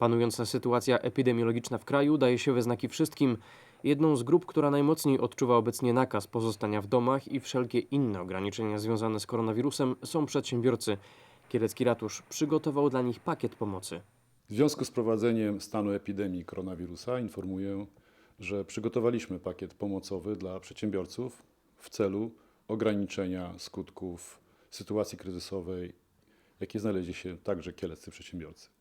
Panująca sytuacja epidemiologiczna w kraju daje się we znaki wszystkim. Jedną z grup, która najmocniej odczuwa obecnie nakaz pozostania w domach i wszelkie inne ograniczenia związane z koronawirusem są przedsiębiorcy. Kielecki ratusz przygotował dla nich pakiet pomocy. W związku z prowadzeniem stanu epidemii koronawirusa informuję, że przygotowaliśmy pakiet pomocowy dla przedsiębiorców w celu ograniczenia skutków sytuacji kryzysowej, w jakiej znaleźli się także kieleccy przedsiębiorcy.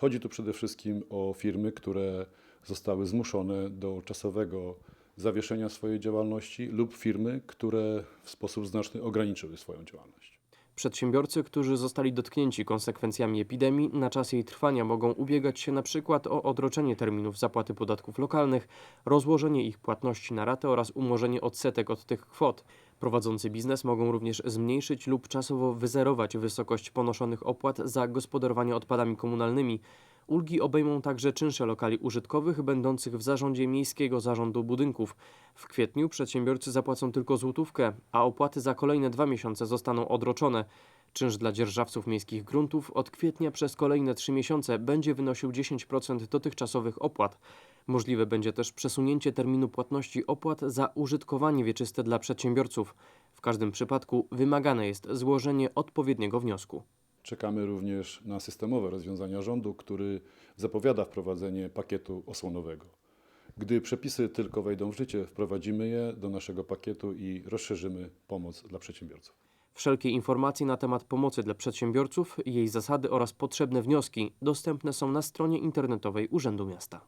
Chodzi tu przede wszystkim o firmy, które zostały zmuszone do czasowego zawieszenia swojej działalności lub firmy, które w sposób znaczny ograniczyły swoją działalność. Przedsiębiorcy, którzy zostali dotknięci konsekwencjami epidemii, na czas jej trwania mogą ubiegać się na przykład o odroczenie terminów zapłaty podatków lokalnych, rozłożenie ich płatności na ratę oraz umorzenie odsetek od tych kwot. Prowadzący biznes mogą również zmniejszyć lub czasowo wyzerować wysokość ponoszonych opłat za gospodarowanie odpadami komunalnymi. Ulgi obejmą także czynsze lokali użytkowych będących w zarządzie Miejskiego Zarządu Budynków. W kwietniu przedsiębiorcy zapłacą tylko złotówkę, a opłaty za kolejne dwa miesiące zostaną odroczone. Czynsz dla dzierżawców miejskich gruntów od kwietnia przez kolejne trzy miesiące będzie wynosił 10% dotychczasowych opłat. Możliwe będzie też przesunięcie terminu płatności opłat za użytkowanie wieczyste dla przedsiębiorców. W każdym przypadku wymagane jest złożenie odpowiedniego wniosku. Czekamy również na systemowe rozwiązania rządu, który zapowiada wprowadzenie pakietu osłonowego. Gdy przepisy tylko wejdą w życie, wprowadzimy je do naszego pakietu i rozszerzymy pomoc dla przedsiębiorców. Wszelkie informacje na temat pomocy dla przedsiębiorców, jej zasady oraz potrzebne wnioski dostępne są na stronie internetowej Urzędu Miasta.